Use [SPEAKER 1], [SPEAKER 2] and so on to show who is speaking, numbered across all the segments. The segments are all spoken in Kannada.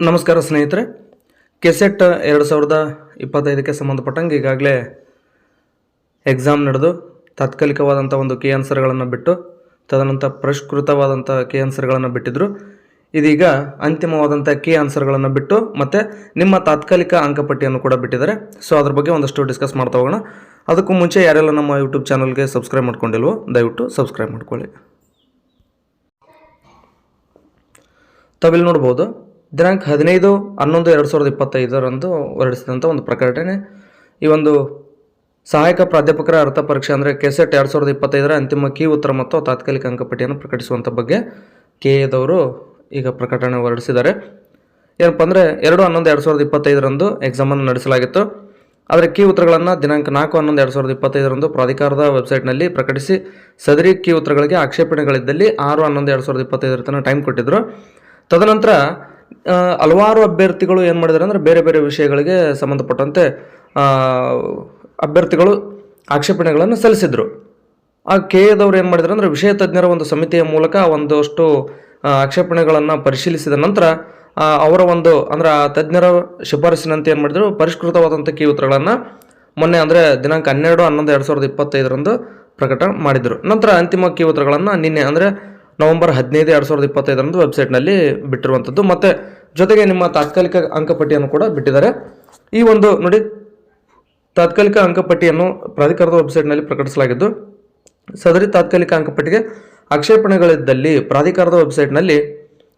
[SPEAKER 1] ನಮಸ್ಕಾರ ಸ್ನೇಹಿತರೆ. ಕೆಸೆಟ್ ಎರಡು ಸಾವಿರದ ಇಪ್ಪತ್ತೈದಕ್ಕೆ ಸಂಬಂಧಪಟ್ಟಂಗೆ ಈಗಾಗಲೇ ಎಕ್ಸಾಮ್ ನಡೆದು ತಾತ್ಕಾಲಿಕವಾದಂಥ ಒಂದು ಕೆ ಆನ್ಸರ್ಗಳನ್ನು ಬಿಟ್ಟು, ತದನಂತರ ಪರಿಷ್ಕೃತವಾದಂಥ ಕೆ ಆನ್ಸರ್ಗಳನ್ನು ಬಿಟ್ಟಿದ್ದರು ಇದೀಗ ಅಂತಿಮವಾದಂಥ ಕೆ ಆನ್ಸರ್ಗಳನ್ನು ಬಿಟ್ಟು ಮತ್ತು ನಿಮ್ಮ ತಾತ್ಕಾಲಿಕ ಅಂಕಪಟ್ಟಿಯನ್ನು ಕೂಡ ಬಿಟ್ಟಿದ್ದಾರೆ. ಸೊ ಅದ್ರ ಬಗ್ಗೆ ಒಂದಷ್ಟು ಡಿಸ್ಕಸ್ ಮಾಡ್ತಾ ಹೋಗೋಣ. ಅದಕ್ಕೂ ಮುಂಚೆ ಯಾರೆಲ್ಲ ನಮ್ಮ ಯೂಟ್ಯೂಬ್ ಚಾನಲ್ಗೆ ಸಬ್ಸ್ಕ್ರೈಬ್ ಮಾಡ್ಕೊಂಡಿಲ್ವೋ, ದಯವಿಟ್ಟು ಸಬ್ಸ್ಕ್ರೈಬ್ ಮಾಡ್ಕೊಳ್ಳಿ. ತಾವಿಲ್ಲಿ ನೋಡ್ಬೋದು ದಿನಾಂಕ ಹದಿನೈದು, ಹನ್ನೊಂದು, ಎರಡು ಸಾವಿರದ ಇಪ್ಪತ್ತೈದರಂದು ಹೊರಡಿಸಿದಂಥ ಒಂದು ಪ್ರಕಟಣೆ. ಈ ಒಂದು ಸಹಾಯಕ ಪ್ರಾಧ್ಯಾಪಕರ ಅರ್ಥ ಪರೀಕ್ಷೆ ಅಂದರೆ ಕೆಸೆಟ್ ಎರಡು ಸಾವಿರದ ಇಪ್ಪತ್ತೈದರ ಅಂತಿಮ ಕೀ, ಉತ್ತರ ಮತ್ತು ತಾತ್ಕಾಲಿಕ ಅಂಕಪಟ್ಟಿಯನ್ನು ಪ್ರಕಟಿಸುವಂಥ ಬಗ್ಗೆ ಕೆ. ಎದವರು ಈಗ ಪ್ರಕಟಣೆ ಹೊರಡಿಸಿದ್ದಾರೆ. ಏನಪ್ಪ ಅಂದರೆ ಎರಡು, ಹನ್ನೊಂದು, ಎರಡು ಸಾವಿರದ ಇಪ್ಪತ್ತೈದರಂದು ಎಕ್ಸಾಮನ್ನು ನಡೆಸಲಾಗಿತ್ತು. ಆದರೆ ಕೀ, ಉತ್ತರಗಳನ್ನು ದಿನಾಂಕ ನಾಲ್ಕು, ಹನ್ನೊಂದು, ಎರಡು ಸಾವಿರದ ಇಪ್ಪತ್ತೈದರಂದು ಪ್ರಾಧಿಕಾರದ ವೆಬ್ಸೈಟ್ನಲ್ಲಿ ಪ್ರಕಟಿಸಿ ಸದರಿ ಕೀ, ಉತ್ತರಗಳಿಗೆ ಆಕ್ಷೇಪಣೆಗಳಿದ್ದಲ್ಲಿ ಆರು, ಹನ್ನೊಂದು, ಎರಡು ಸಾವಿರದ ಇಪ್ಪತ್ತೈದರ ತನಕ ಟೈಮ್ ಕೊಟ್ಟಿದ್ದರು ತದನಂತರ ಹಲವಾರು ಅಭ್ಯರ್ಥಿಗಳು ಏನು ಮಾಡಿದ್ದಾರೆ ಅಂದರೆ ಬೇರೆ ಬೇರೆ ವಿಷಯಗಳಿಗೆ ಸಂಬಂಧಪಟ್ಟಂತೆ ಅಭ್ಯರ್ಥಿಗಳು ಆಕ್ಷೇಪಣೆಗಳನ್ನು ಸಲ್ಲಿಸಿದರು. ಆ, ಕೆ ಎದವ್ರು ಏನು ಮಾಡಿದ್ರು ಅಂದರೆ ವಿಷಯ ತಜ್ಞರ ಒಂದು ಸಮಿತಿಯ ಮೂಲಕ ಒಂದಷ್ಟು ಆಕ್ಷೇಪಣೆಗಳನ್ನು ಪರಿಶೀಲಿಸಿದ ನಂತರ ಅವರ ಒಂದು, ಅಂದ್ರೆ ಆ ತಜ್ಞರ ಶಿಫಾರಸಿನಂತೆ ಏನು ಮಾಡಿದ್ರು ಪರಿಷ್ಕೃತವಾದಂಥ ಕೀ ಉತ್ತರಗಳನ್ನು ಮೊನ್ನೆ ಅಂದರೆ ದಿನಾಂಕ ಹನ್ನೆರಡು, ಹನ್ನೊಂದು, ಎರಡು ಸಾವಿರದ ಇಪ್ಪತ್ತೈದರಂದು ಪ್ರಕಟ ಮಾಡಿದರು. ನಂತರ ಅಂತಿಮ ಕೀ ಉತ್ತರಗಳನ್ನು ನಿನ್ನೆ ಅಂದರೆ ನವೆಂಬರ್ ಹದಿನೈದು ಎರಡು ಸಾವಿರದ ಇಪ್ಪತ್ತೈದರಂದು ವೆಬ್ಸೈಟ್ನಲ್ಲಿ ಬಿಟ್ಟಿರುವಂಥದ್ದು ಮತ್ತು ಜೊತೆಗೆ ನಿಮ್ಮ ತಾತ್ಕಾಲಿಕ ಅಂಕಪಟ್ಟಿಯನ್ನು ಕೂಡ ಬಿಟ್ಟಿದ್ದಾರೆ. ಈ ಒಂದು ನೋಡಿ, ತಾತ್ಕಾಲಿಕ ಅಂಕಪಟ್ಟಿಯನ್ನು ಪ್ರಾಧಿಕಾರದ ವೆಬ್ಸೈಟ್ನಲ್ಲಿ ಪ್ರಕಟಿಸಲಾಗಿದ್ದು, ಸದರಿ ತಾತ್ಕಾಲಿಕ ಅಂಕಪಟ್ಟಿಗೆ ಆಕ್ಷೇಪಣೆಗಳಿದ್ದಲ್ಲಿ ಪ್ರಾಧಿಕಾರದ ವೆಬ್ಸೈಟ್ನಲ್ಲಿ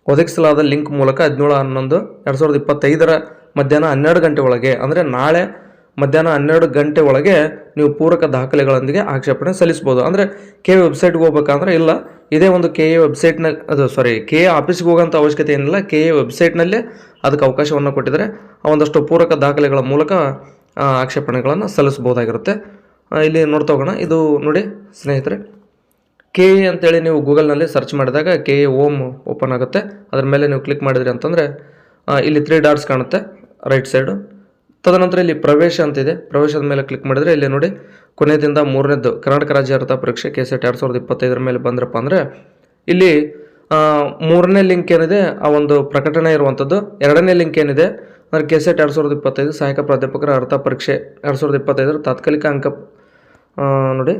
[SPEAKER 1] ಒದಗಿಸಲಾದ ಲಿಂಕ್ ಮೂಲಕ ಹದಿನೇಳು ಹನ್ನೊಂದು ಎರಡು ಸಾವಿರದ ಇಪ್ಪತ್ತೈದರ ಮಧ್ಯಾಹ್ನ ಹನ್ನೆರಡು ಗಂಟೆ ಒಳಗೆ, ಅಂದರೆ ನಾಳೆ ಮಧ್ಯಾಹ್ನ ಹನ್ನೆರಡು ಗಂಟೆ ಒಳಗೆ ನೀವು ಪೂರಕ ದಾಖಲೆಗಳೊಂದಿಗೆ ಆಕ್ಷೇಪಣೆ ಸಲ್ಲಿಸ್ಬೋದು ಅಂದರೆ ಕೆ ವೆಬ್ಸೈಟ್ಗೆ ಹೋಗ್ಬೇಕಂದ್ರೆ ಇಲ್ಲ ಇದೇ ಒಂದು ಕೆ ಎ ವೆಬ್ಸೈಟ್ನ ಅದು ಸಾರಿ ಕೆ ಎ ಆಫೀಸ್ಗೆ ಹೋಗೋಂಥ ಅವಶ್ಯಕತೆ ಏನಿಲ್ಲ. ಕೆ ಎ ವೆಬ್ಸೈಟ್ನಲ್ಲೇ ಅದಕ್ಕೆ ಅವಕಾಶವನ್ನು ಕೊಟ್ಟಿದ್ದಾರೆ. ಒಂದಷ್ಟು ಪೂರಕ ದಾಖಲೆಗಳ ಮೂಲಕ ಆಕ್ಷೇಪಣೆಗಳನ್ನು ಸಲ್ಲಿಸಬಹುದಾಗಿರುತ್ತೆ. ಇಲ್ಲಿ ನೋಡ್ತಾ ಹೋಗೋಣ. ಇದು ನೋಡಿ, ಸ್ನೇಹಿತರೆ. ಕೆ ಎ ಅಂತೇಳಿ ನೀವು ಗೂಗಲ್ನಲ್ಲಿ ಸರ್ಚ್ ಮಾಡಿದಾಗ ಕೆ ಎ ಓಮ್ ಓಪನ್ ಆಗುತ್ತೆ. ಅದ್ರ ಮೇಲೆ ನೀವು ಕ್ಲಿಕ್ ಮಾಡಿದ್ರಿ ಅಂತಂದರೆ ಇಲ್ಲಿ ತ್ರೀ ಡಾಟ್ಸ್ ಕಾಣುತ್ತೆ ರೈಟ್ ಸೈಡು ತದನಂತರ ಇಲ್ಲಿ ಪ್ರವೇಶ ಅಂತಿದೆ. ಪ್ರವೇಶದ ಮೇಲೆ ಕ್ಲಿಕ್ ಮಾಡಿದರೆ ಇಲ್ಲಿ ನೋಡಿ, ಕೊನೆಯದಿಂದ ಮೂರನೇದು ಕರ್ನಾಟಕ ರಾಜ್ಯ ಅರ್ಥ ಪರೀಕ್ಷೆ ಕೆ ಸೆಟ್ ಎರಡು ಸಾವಿರದ ಇಪ್ಪತ್ತೈದರ ಮೇಲೆ ಬಂದ್ರಪ್ಪ ಅಂದರೆ, ಇಲ್ಲಿ ಮೂರನೇ ಲಿಂಕ್ ಏನಿದೆ, ಆ ಒಂದು ಪ್ರಕಟಣೆ ಇರುವಂಥದ್ದು ಎರಡನೇ ಲಿಂಕ್ ಏನಿದೆ, ಅಂದರೆ ಕೆ ಸೆಟ್ ಎರಡು ಸಾವಿರದ ಇಪ್ಪತ್ತೈದು ಸಹಾಯಕ ಪ್ರಾಧ್ಯಾಪಕರ ಅರ್ಥ ಪರೀಕ್ಷೆ ಎರಡು ಸಾವಿರದ ಇಪ್ಪತ್ತೈದರ ತಾತ್ಕಾಲಿಕ ಅಂಕ ನೋಡಿ.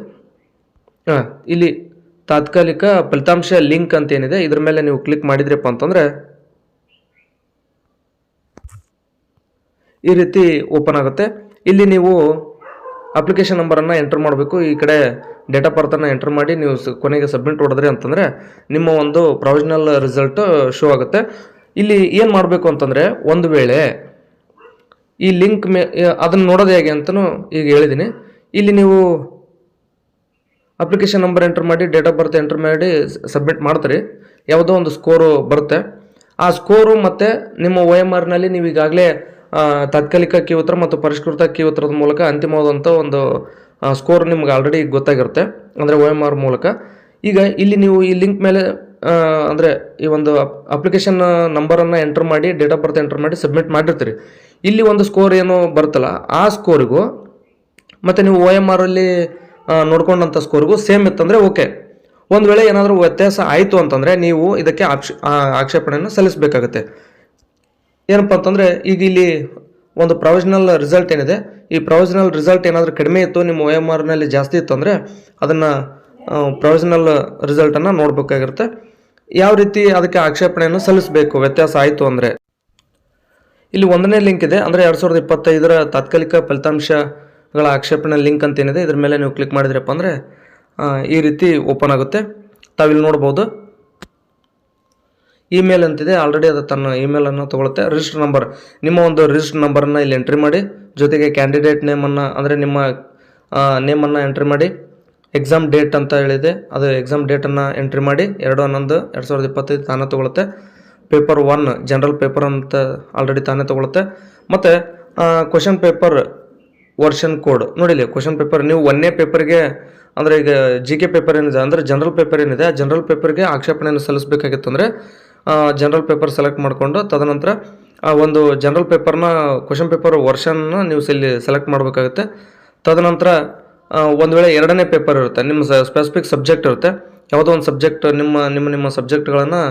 [SPEAKER 1] ಇಲ್ಲಿ ತಾತ್ಕಾಲಿಕ ಫಲಿತಾಂಶ ಲಿಂಕ್ ಅಂತ ಏನಿದೆ, ಇದ್ರ ಮೇಲೆ ನೀವು ಕ್ಲಿಕ್ ಮಾಡಿದ್ರಪ್ಪ ಅಂತಂದರೆ ಈ ರೀತಿ ಓಪನ್ ಆಗುತ್ತೆ. ಇಲ್ಲಿ ನೀವು ಅಪ್ಲಿಕೇಶನ್ ನಂಬರನ್ನು ಎಂಟರ್ ಮಾಡಬೇಕು. ಈ ಕಡೆ ಡೇಟ್ ಆಫ್ ಬರ್ತನ್ನು ಎಂಟರ್ ಮಾಡಿ ನೀವು ಕೊನೆಗೆ ಸಬ್ಮಿಟ್ ಹೊಡೆದ್ರಿ ಅಂತಂದರೆ ನಿಮ್ಮ ಒಂದು ಪ್ರೊವಿಷನಲ್ ರಿಸಲ್ಟ್ ಶೋ ಆಗುತ್ತೆ. ಇಲ್ಲಿ ಏನು ಮಾಡಬೇಕು ಅಂತಂದರೆ ಒಂದು ವೇಳೆ ಈ ಲಿಂಕ್ ಮೇ ಅದನ್ನು ನೋಡೋದು ಹೇಗೆ ಅಂತಲೂ ಈಗ ಹೇಳಿದ್ದೀನಿ ಇಲ್ಲಿ ನೀವು ಅಪ್ಲಿಕೇಶನ್ ನಂಬರ್ ಎಂಟರ್ ಮಾಡಿ ಡೇಟ್ ಆಫ್ ಬರ್ತ್ ಎಂಟರ್ ಮಾಡಿ ಸಬ್ಮಿಟ್ ಮಾಡ್ತೀರಿ. ಯಾವುದೋ ಒಂದು ಸ್ಕೋರು ಬರುತ್ತೆ. ಆ ಸ್ಕೋರು ಮತ್ತು ನಿಮ್ಮ ಒ ಎಂ ಆರ್ನಲ್ಲಿ ನೀವು ಈಗಾಗಲೇ ತಾತ್ಕಾಲಿಕ ಕೀ ಉತ್ತರ ಮತ್ತು ಪರಿಷ್ಕೃತ ಕೀ ಮೂಲಕ ಅಂತಿಮವಾದಂಥ ಒಂದು ಸ್ಕೋರ್ ನಿಮ್ಗೆ ಆಲ್ರೆಡಿ ಗೊತ್ತಾಗಿರುತ್ತೆ, ಅಂದರೆ ಒ ಎಂ ಆರ್ ಮೂಲಕ. ಈಗ ಇಲ್ಲಿ ನೀವು ಈ ಲಿಂಕ್ ಮೇಲೆ ಅಂದರೆ ಈ ಒಂದು ಅಪ್ಲಿಕೇಶನ್ ನಂಬರನ್ನು ಎಂಟರ್ ಮಾಡಿ ಡೇಟ್ ಆಫ್ ಬರ್ತ್ ಎಂಟರ್ ಮಾಡಿ ಸಬ್ಮಿಟ್ ಮಾಡಿರ್ತೀರಿ. ಇಲ್ಲಿ ಒಂದು ಸ್ಕೋರ್ ಏನು ಬರುತ್ತಲ್ಲ, ಆ ಸ್ಕೋರಿಗೂ ಮತ್ತು ನೀವು ಒ ಎಂ ಆರಲ್ಲಿ ನೋಡ್ಕೊಂಡಂಥ ಸ್ಕೋರ್ಗೂ ಸೇಮ್ ಇತ್ತಂದರೆ ಓಕೆ ಒಂದು ವೇಳೆ ಏನಾದರೂ ವ್ಯತ್ಯಾಸ ಆಯಿತು ಅಂತಂದರೆ ನೀವು ಇದಕ್ಕೆ ಆಕ್ಷ ಆಕ್ಷೇಪಣೆಯನ್ನು ಸಲ್ಲಿಸಬೇಕಾಗತ್ತೆ. ಏನಪ್ಪ ಅಂತಂದರೆ ಈಗ ಇಲ್ಲಿ ಒಂದು ಪ್ರೊವಿಷನಲ್ ರಿಸಲ್ಟ್ ಏನಿದೆ, ಈ ಪ್ರೊವಿಷನಲ್ ರಿಸಲ್ಟ್ ಏನಾದರೂ ಕಡಿಮೆ ಇತ್ತು, ನಿಮ್ಮ ಒ ಎಂ ಆರ್ನಲ್ಲಿ ಜಾಸ್ತಿ ಇತ್ತು ಅಂದರೆ ಅದನ್ನು ಪ್ರೊವಿಷನಲ್ ರಿಸಲ್ಟನ್ನು ನೋಡಬೇಕಾಗಿರುತ್ತೆ. ಯಾವ ರೀತಿ ಅದಕ್ಕೆ ಆಕ್ಷೇಪಣೆಯನ್ನು ಸಲ್ಲಿಸಬೇಕು, ವ್ಯತ್ಯಾಸ ಆಯಿತು ಅಂದರೆ? ಇಲ್ಲಿ ಒಂದನೇ ಲಿಂಕ್ ಇದೆ, ಅಂದರೆ ಎರಡು ಸಾವಿರದ ಇಪ್ಪತ್ತೈದರ ತಾತ್ಕಾಲಿಕ ಫಲಿತಾಂಶಗಳ ಆಕ್ಷೇಪಣೆ ಲಿಂಕ್ ಅಂತ ಏನಿದೆ, ಇದ್ರ ಮೇಲೆ ನೀವು ಕ್ಲಿಕ್ ಮಾಡಿದ್ರಪ್ಪ ಅಂದರೆ ಈ ರೀತಿ ಓಪನ್ ಆಗುತ್ತೆ. ತಾವಿಲ್ಲಿ ನೋಡ್ಬೋದು. ಇಮೇಲ್ ಅಂತಿದೆ. ಆಲ್ರೆಡಿ ಅದು ತನ್ನ ಇಮೇಲನ್ನು ತೊಗೊಳುತ್ತೆ. ರಿಜಿಸ್ಟರ್ ನಂಬರ್ ನಿಮ್ಮ ಒಂದು ರಿಜಿಸ್ಟರ್ ನಂಬರನ್ನು ಇಲ್ಲಿ ಎಂಟ್ರಿ ಮಾಡಿ. ಜೊತೆಗೆ ಕ್ಯಾಂಡಿಡೇಟ್ ನೇಮನ್ನು ಅಂದರೆ ನಿಮ್ಮ ನೇಮನ್ನು ಎಂಟ್ರಿ ಮಾಡಿ. ಎಕ್ಸಾಮ್ ಡೇಟ್ ಅಂತ ಹೇಳಿದೆ. ಅದು ಎಕ್ಸಾಮ್ ಡೇಟನ್ನು ಎಂಟ್ರಿ ಮಾಡಿ. ಎರಡು ಹನ್ನೊಂದು, ಎರಡು ಸಾವಿರದ ಇಪ್ಪತ್ತೈದು ತಾನೇ ತೊಗೊಳುತ್ತೆ. ಪೇಪರ್ ಒನ್ ಜನರಲ್ ಪೇಪರ್ ಅಂತ ಆಲ್ರೆಡಿ ತಾನೇ ತೊಗೊಳುತ್ತೆ. ಮತ್ತು ಕ್ವಶನ್ ಪೇಪರ್ ವರ್ಷನ್ ಕೋಡ್ ನೋಡಿಲಿ ಕ್ವಶನ್ ಪೇಪರ್ ನೀವು ಒಂದನೇ ಪೇಪರ್ಗೆ ಅಂದರೆ ಈಗ ಜಿ ಕೆ ಪೇಪರ್ ಏನಿದೆ, ಅಂದರೆ ಜನರಲ್ ಪೇಪರ್ ಏನಿದೆ, ಆ ಜನರಲ್ ಪೇಪರ್ಗೆ ಆಕ್ಷೇಪಣೆಯನ್ನು ಸಲ್ಲಿಸಬೇಕಾಗಿತ್ತು ಅಂದರೆ ಜನರಲ್ ಪೇಪರ್ ಸೆಲೆಕ್ಟ್ ಮಾಡಿಕೊಂಡು, ತದನಂತರ ಆ ಒಂದು ಜನರಲ್ ಪೇಪರ್ನ ಕ್ವಶನ್ ಪೇಪರ್ ವರ್ಷನ್ನ ನೀವು ಇಲ್ಲಿ ಸೆಲೆಕ್ಟ್ ಮಾಡಬೇಕಾಗುತ್ತೆ. ತದನಂತರ ಒಂದು ವೇಳೆ ಎರಡನೇ ಪೇಪರ್ ಇರುತ್ತೆ, ನಿಮ್ಮ ಸ್ಪೆಸಿಫಿಕ್ ಸಬ್ಜೆಕ್ಟ್ ಇರುತ್ತೆ, ಯಾವುದೋ ಒಂದು ಸಬ್ಜೆಕ್ಟ್ ನಿಮ್ಮ ನಿಮ್ಮ ನಿಮ್ಮ ಸಬ್ಜೆಕ್ಟ್ಗಳನ್ನು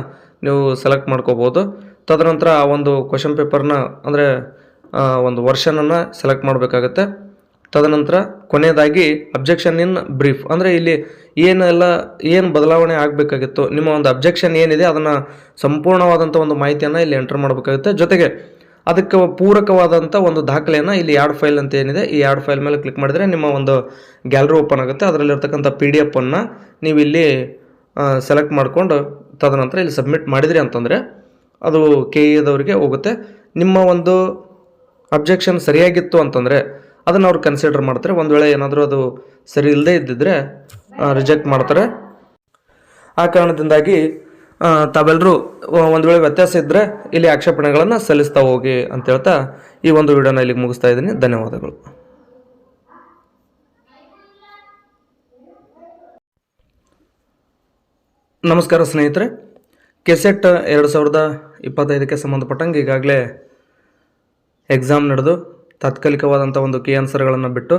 [SPEAKER 1] ನೀವು ಸೆಲೆಕ್ಟ್ ಮಾಡ್ಕೋಬೋದು. ತದನಂತರ ಆ ಒಂದು ಕ್ವಶನ್ ಪೇಪರ್ನ ಅಂದರೆ ಒಂದು ವರ್ಷನನ್ನು ಸೆಲೆಕ್ಟ್ ಮಾಡಬೇಕಾಗತ್ತೆ. ತದನಂತರ ಕೊನೆಯದಾಗಿ ಅಬ್ಜೆಕ್ಷನ್ ಇನ್ ಬ್ರೀಫ್ ಅಂದರೆ ಇಲ್ಲಿ ಏನೆಲ್ಲ, ಏನು ಬದಲಾವಣೆ ಆಗಬೇಕಾಗಿತ್ತು, ನಿಮ್ಮ ಒಂದು ಅಬ್ಜೆಕ್ಷನ್ ಏನಿದೆ ಅದನ್ನು ಸಂಪೂರ್ಣವಾದಂಥ ಒಂದು ಮಾಹಿತಿಯನ್ನು ಇಲ್ಲಿ ಎಂಟರ್ ಮಾಡಬೇಕಾಗುತ್ತೆ. ಜೊತೆಗೆ ಅದಕ್ಕೆ ಪೂರಕವಾದಂಥ ಒಂದು ದಾಖಲೆಯನ್ನು ಇಲ್ಲಿ ಎರಡು ಫೈಲ್ ಅಂತ ಏನಿದೆ, ಈ ಎರಡು ಫೈಲ್ ಮೇಲೆ ಕ್ಲಿಕ್ ಮಾಡಿದರೆ ನಿಮ್ಮ ಒಂದು ಗ್ಯಾಲರಿ ಓಪನ್ ಆಗುತ್ತೆ. ಅದರಲ್ಲಿರ್ತಕ್ಕಂಥ ಪಿ ಡಿ ಎಫನ್ನು ನೀವು ಇಲ್ಲಿ ಸೆಲೆಕ್ಟ್ ಮಾಡಿಕೊಂಡು ತದನಂತರ ಇಲ್ಲಿ ಸಬ್ಮಿಟ್ ಮಾಡಿದ್ರಿ ಅಂತಂದರೆ ಅದು ಕೆ ಎದವರಿಗೆ ಹೋಗುತ್ತೆ. ನಿಮ್ಮ ಒಂದು ಅಬ್ಜೆಕ್ಷನ್ ಸರಿಯಾಗಿತ್ತು ಅಂತಂದರೆ ಅದನ್ನು ಅವ್ರು ಕನ್ಸಿಡರ್ ಮಾಡ್ತಾರೆ. ಒಂದು ವೇಳೆ ಏನಾದರೂ ಅದು ಸರಿ ಇಲ್ಲದೆ ಇದ್ದಿದ್ರೆ ರಿಜೆಕ್ಟ್ ಮಾಡ್ತಾರೆ. ಆ ಕಾರಣದಿಂದಾಗಿ ತಾವೆಲ್ಲರೂ ಒಂದು ವೇಳೆ ವ್ಯತ್ಯಾಸ ಇದ್ದರೆ ಇಲ್ಲಿ ಆಕ್ಷೇಪಣೆಗಳನ್ನು ಸಲ್ಲಿಸ್ತಾ ಹೋಗಿ ಅಂತ ಹೇಳ್ತಾ ಈ ಒಂದು ವಿಡಿಯೋನ ಇಲ್ಲಿಗೆ ಮುಗಿಸ್ತಾ ಇದ್ದೀನಿ. ಧನ್ಯವಾದಗಳು. ನಮಸ್ಕಾರ ಸ್ನೇಹಿತರೆ. ಕೆಸೆಟ್ ಎರಡು ಸಾವಿರದ ಇಪ್ಪತ್ತೈದಕ್ಕೆ ಸಂಬಂಧಪಟ್ಟಂಗೆ ಈಗಾಗಲೇ ಎಕ್ಸಾಮ್ ನಡೆದು ತಾತ್ಕಾಲಿಕವಾದಂಥ ಒಂದು ಕೆ ಆನ್ಸರ್ಗಳನ್ನು ಬಿಟ್ಟು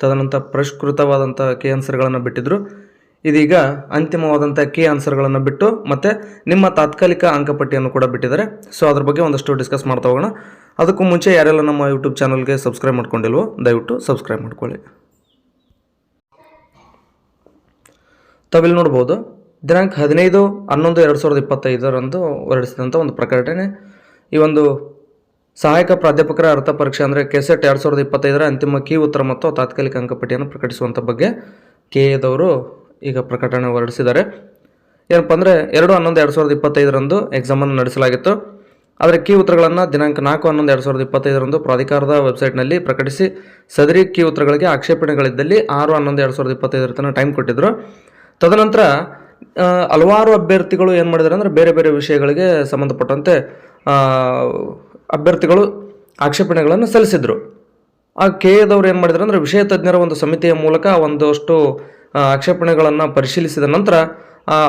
[SPEAKER 1] ತದನಂತರ ಪರಿಷ್ಕೃತವಾದಂಥ ಕೆ ಆನ್ಸರ್ಗಳನ್ನು ಬಿಟ್ಟಿದ್ದರು ಇದೀಗ ಅಂತಿಮವಾದಂಥ ಕೆ ಆನ್ಸರ್ಗಳನ್ನು ಬಿಟ್ಟು ಮತ್ತು ನಿಮ್ಮ ತಾತ್ಕಾಲಿಕ ಅಂಕಪಟ್ಟಿಯನ್ನು ಕೂಡ ಬಿಟ್ಟಿದ್ದಾರೆ. ಸೊ, ಅದ್ರ ಬಗ್ಗೆ ಒಂದಷ್ಟು ಡಿಸ್ಕಸ್ ಮಾಡ್ತಾ ಹೋಗೋಣ. ಅದಕ್ಕೂ ಮುಂಚೆ ಯಾರೆಲ್ಲ ನಮ್ಮ ಯೂಟ್ಯೂಬ್ ಚಾನಲ್ಗೆ ಸಬ್ಸ್ಕ್ರೈಬ್ ಮಾಡ್ಕೊಂಡಿಲ್ವೋ, ದಯವಿಟ್ಟು ಸಬ್ಸ್ಕ್ರೈಬ್ ಮಾಡ್ಕೊಳ್ಳಿ. ತಾವಿಲ್ಲಿ ನೋಡ್ಬೋದು, ದಿನಾಂಕ ಹದಿನೈದು ಹನ್ನೊಂದು ಎರಡು ಸಾವಿರದ ಇಪ್ಪತ್ತೈದರಂದು ಹೊರಡಿಸಿದಂಥ ಒಂದು ಪ್ರಕಟಣೆ. ಈ ಒಂದು ಸಹಾಯಕ ಪ್ರಾಧ್ಯಾಪಕರ ಅರ್ಥ ಪರೀಕ್ಷೆ ಅಂದರೆ ಕೆಸೆಟ್ ಎರಡು ಸಾವಿರದ ಇಪ್ಪತ್ತೈದರ ಅಂತಿಮ ಕೀ ಉತ್ತರ ಮತ್ತು ತಾತ್ಕಾಲಿಕ ಅಂಕಪಟ್ಟಿಯನ್ನು ಪ್ರಕಟಿಸುವಂಥ ಬಗ್ಗೆ ಕೆ ಎದವರು ಈಗ ಪ್ರಕಟಣೆ ಹೊರಡಿಸಿದ್ದಾರೆ. ಏನಪ್ಪ ಅಂದರೆ ಎರಡು ಹನ್ನೊಂದು ಎರಡು ಸಾವಿರದ ಇಪ್ಪತ್ತೈದರಂದು ಎಕ್ಸಾಮನ್ನು ನಡೆಸಲಾಗಿತ್ತು. ಆದರೆ ಕೀ ಉತ್ತರಗಳನ್ನು ದಿನಾಂಕ ನಾಲ್ಕು ಹನ್ನೊಂದು ಎರಡು ಸಾವಿರದ ಇಪ್ಪತ್ತೈದರಂದು ಪ್ರಾಧಿಕಾರದ ವೆಬ್ಸೈಟ್ನಲ್ಲಿ ಪ್ರಕಟಿಸಿ ಸದರಿ ಕೀ ಉತ್ತರಗಳಿಗೆ ಆಕ್ಷೇಪಣೆಗಳಿದ್ದಲ್ಲಿ ಆರು ಹನ್ನೊಂದು ಎರಡು ಸಾವಿರದ ಇಪ್ಪತ್ತೈದರ ತನಕ ಟೈಮ್ ಕೊಟ್ಟಿದ್ದರು ತದನಂತರ ಹಲವಾರು ಅಭ್ಯರ್ಥಿಗಳು ಏನು ಮಾಡಿದ್ದಾರೆ ಅಂದರೆ ಬೇರೆ ಬೇರೆ ವಿಷಯಗಳಿಗೆ ಸಂಬಂಧಪಟ್ಟಂತೆ ಅಭ್ಯರ್ಥಿಗಳು ಆಕ್ಷೇಪಣೆಗಳನ್ನು ಸಲ್ಲಿಸಿದರು. ಆ ಕೆ ಎದವ್ರು ಏನು ಮಾಡಿದ್ರು ಅಂದರೆ ವಿಷಯ ತಜ್ಞರ ಒಂದು ಸಮಿತಿಯ ಮೂಲಕ ಒಂದಷ್ಟು ಆಕ್ಷೇಪಣೆಗಳನ್ನು ಪರಿಶೀಲಿಸಿದ ನಂತರ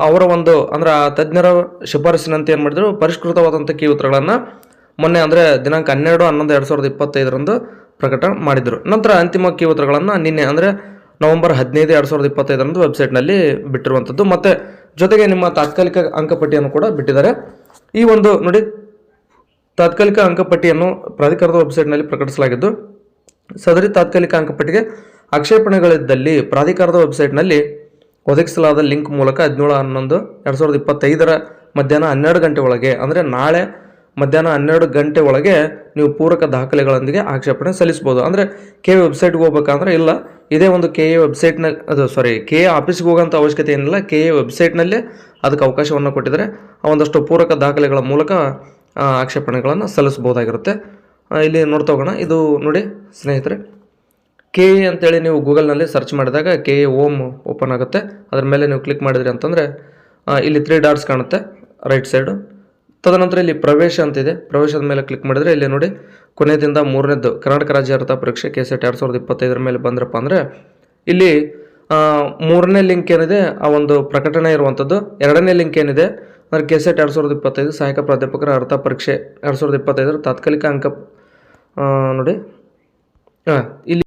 [SPEAKER 1] ಅವರ ಒಂದು, ಅಂದರೆ ಆ ತಜ್ಞರ ಶಿಫಾರಸಿನಂತೆ ಏನು ಮಾಡಿದ್ರು ಪರಿಷ್ಕೃತವಾದಂಥ ಕೀ ಉತ್ತರಗಳನ್ನು ಮೊನ್ನೆ ಅಂದರೆ ದಿನಾಂಕ ಹನ್ನೆರಡು, ಹನ್ನೊಂದು, ಎರಡು ಸಾವಿರದ ಇಪ್ಪತ್ತೈದರಂದು ಪ್ರಕಟ ಮಾಡಿದರು. ನಂತರ ಅಂತಿಮ ಕೀ ಉತ್ತರಗಳನ್ನು ನಿನ್ನೆ ಅಂದರೆ ನವೆಂಬರ್ ಹದಿನೈದು, ಎರಡು ಸಾವಿರದ ಇಪ್ಪತ್ತೈದರಂದು ವೆಬ್ಸೈಟ್ನಲ್ಲಿ ಬಿಟ್ಟಿರುವಂಥದ್ದು. ಮತ್ತು ಜೊತೆಗೆ ನಿಮ್ಮ ತಾತ್ಕಾಲಿಕ ಅಂಕಪಟ್ಟಿಯನ್ನು ಕೂಡ ಬಿಟ್ಟಿದ್ದಾರೆ. ಈ ಒಂದು ನೋಡಿ ತಾತ್ಕಾಲಿಕ ಅಂಕಪಟ್ಟಿಯನ್ನು ಪ್ರಾಧಿಕಾರದ ವೆಬ್ಸೈಟ್ನಲ್ಲಿ ಪ್ರಕಟಿಸಲಾಗಿದ್ದು, ಸದರಿ ತಾತ್ಕಾಲಿಕ ಅಂಕಪಟ್ಟಿಗೆ ಆಕ್ಷೇಪಣೆಗಳಿದ್ದಲ್ಲಿ ಪ್ರಾಧಿಕಾರದ ವೆಬ್ಸೈಟ್ನಲ್ಲಿ ಒದಗಿಸಲಾದ ಲಿಂಕ್ ಮೂಲಕ ಹದಿನೇಳು ಹನ್ನೊಂದು ಎರಡು ಸಾವಿರದ ಇಪ್ಪತ್ತೈದರ ಮಧ್ಯಾಹ್ನ ಹನ್ನೆರಡು ಗಂಟೆ ಒಳಗೆ, ಅಂದರೆ ನಾಳೆ ಮಧ್ಯಾಹ್ನ ಹನ್ನೆರಡು ಗಂಟೆ ಒಳಗೆ ನೀವು ಪೂರಕ ದಾಖಲೆಗಳೊಂದಿಗೆ ಆಕ್ಷೇಪಣೆ ಸಲ್ಲಿಸ್ಬೋದು ಅಂದರೆ ಕೆ ವೆಬ್ಸೈಟ್ಗೆ ಹೋಗ್ಬೇಕಂದ್ರೆ ಇಲ್ಲ, ಇದೇ ಒಂದು ಕೆ ಎ ವೆಬ್ಸೈಟ್ನ, ಅದು ಸಾರಿ ಕೆ ಎ ಆಫೀಸ್ಗೆ ಹೋಗೋಂಥ ಅವಶ್ಯಕತೆ ಏನಿಲ್ಲ, ಕೆ ಎ ವೆಬ್ಸೈಟ್ನಲ್ಲೇ ಅದಕ್ಕೆ ಅವಕಾಶವನ್ನು ಕೊಟ್ಟಿದ್ದಾರೆ. ಒಂದಷ್ಟು ಪೂರಕ ದಾಖಲೆಗಳ ಮೂಲಕ ಆಕ್ಷೇಪಣೆಗಳನ್ನು ಸಲ್ಲಿಸ್ಬೋದಾಗಿರುತ್ತೆ ಇಲ್ಲಿ ನೋಡ್ತಾ ಹೋಗೋಣ. ಇದು ನೋಡಿ, ಸ್ನೇಹಿತರೆ, ಕೆ ಎ ಅಂತೇಳಿ ನೀವು ಗೂಗಲ್ನಲ್ಲಿ ಸರ್ಚ್ ಮಾಡಿದಾಗ ಕೆ ಎ ಓಮ್ ಓಪನ್ ಆಗುತ್ತೆ. ಅದ್ರ ಮೇಲೆ ನೀವು ಕ್ಲಿಕ್ ಮಾಡಿದ್ರಿ ಅಂತಂದರೆ ಇಲ್ಲಿ ತ್ರೀ ಡಾಟ್ಸ್ ಕಾಣುತ್ತೆ ರೈಟ್ ಸೈಡು ತದನಂತರ ಇಲ್ಲಿ ಪ್ರವೇಶ ಅಂತಿದೆ. ಪ್ರವೇಶದ ಮೇಲೆ ಕ್ಲಿಕ್ ಮಾಡಿದರೆ ಇಲ್ಲಿ ನೋಡಿ, ಕೊನೆಯದಿಂದ ಮೂರನೇದ್ದು, ಕರ್ನಾಟಕ ರಾಜ್ಯ ಅರ್ಥ ಪರೀಕ್ಷೆ ಕೆ ಸೆಟ್ ಎರಡು ಸಾವಿರದ ಇಪ್ಪತ್ತೈದರ ಮೇಲೆ ಬಂದ್ರಪ್ಪ ಅಂದರೆ, ಇಲ್ಲಿ ಮೂರನೇ ಲಿಂಕ್ ಏನಿದೆ, ಆ ಒಂದು ಪ್ರಕಟಣೆ ಇರುವಂಥದ್ದು ಎರಡನೇ ಲಿಂಕ್ ಏನಿದೆ ಅಂದರೆ ಕೆ ಸೆಟ್ ಎರಡು ಸಾವಿರದ ಇಪ್ಪತ್ತೈದು ಸಹಾಯಕ ಪ್ರಾಧ್ಯಾಪಕರ ಅರ್ಥ ಪರೀಕ್ಷೆ ಎರಡು ಸಾವಿರದ ಇಪ್ಪತ್ತೈದರ ತಾತ್ಕಾಲಿಕ ಅಂಕ ನೋಡಿ. ಹಾಂ ಇಲ್ಲಿ